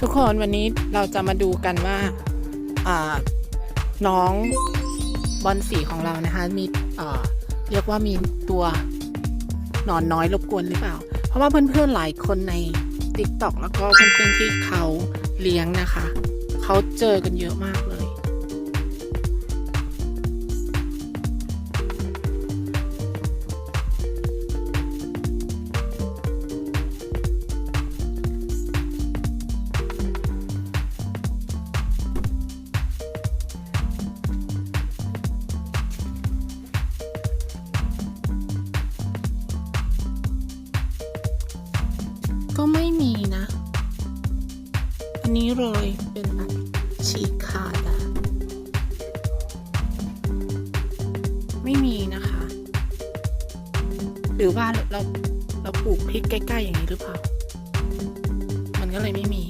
ทุกคนวันนี้เราจะมาดูกันว่าน้องบอลสีของเรานะคะมีเรียกว่ามีตัวหนอนน้อยรบกวนหรือเปล่า เพราะว่าเพื่อนๆหลายคนใน t ิ k t o k แล้วก็เพื่อนๆที่เขาเลี้ยงนะคะ เขาเจอกันเยอะมากเลย ก็ไม่มีนะ อันนี้รอยเป็นแบบฉีกขาดอะไม่มีนะคะ หรือว่าเราเราปลูกพริกใกล้ ๆ อย่างนี้หรือเปล่า มันก็เลยไม่มี